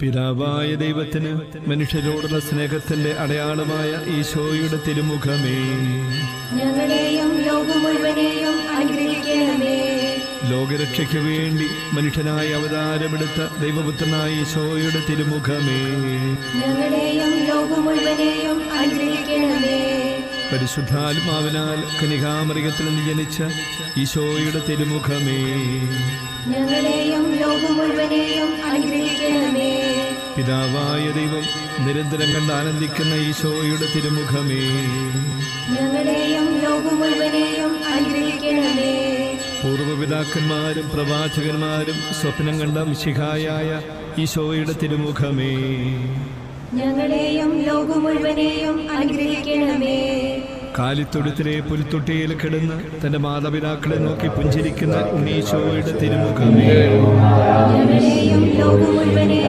പിതാവായ ദൈവത്തിന് മനുഷ്യരോടുള്ള സ്നേഹത്തിന്റെ അടയാളമായ ഈശോയുടെ തിരുമുഖമേ. ഞങ്ങളെയും ലോകം മുഴുവനെയും അനുഗ്രഹിക്കണമേ. ലോകരക്ഷയ്ക്ക് വേണ്ടി മനുഷ്യനായി അവതാരമെടുത്ത ദൈവപുത്രനായ ഈശോയുടെ തിരുമുഖമേ. ഞങ്ങളെയും ലോകം മുഴുവനെയും അനുഗ്രഹിക്കണമേ. പരിശുദ്ധാത്മാവിനാൽ കനികാമൃഗത്തിൽ നിന്ന് ജനിച്ച ഈശോയുടെ തിരുമുഖമേ. ഞങ്ങളെയും ലോകം പിതാവായ ദൈവം നിരന്തരം കണ്ട് ആനന്ദിക്കുന്ന ഈശോയുടെ തിരുമുഖമേ. ഞങ്ങളെയും ലോകം മുഴുവനെയും അനുഗ്രഹിക്കണമേ. പൂർവപിതാക്കന്മാരും പ്രവാചകന്മാരും സ്വപ്നം കണ്ട മിശിഹായായ ഈശോയുടെ തിരുമുഖമേ. ഞങ്ങളെയും ലോകം മുഴുവനെയും അനുഗ്രഹിക്കണമേ. കാലിത്തൊടുത്തിലെ പുൽത്തൊട്ടിയിൽ കിടന്ന് തന്റെ മാതാപിതാക്കളെ നോക്കി പുഞ്ചിരിക്കുന്ന ഉണ്ണീശോയുടെ തിരുമുഖമേ.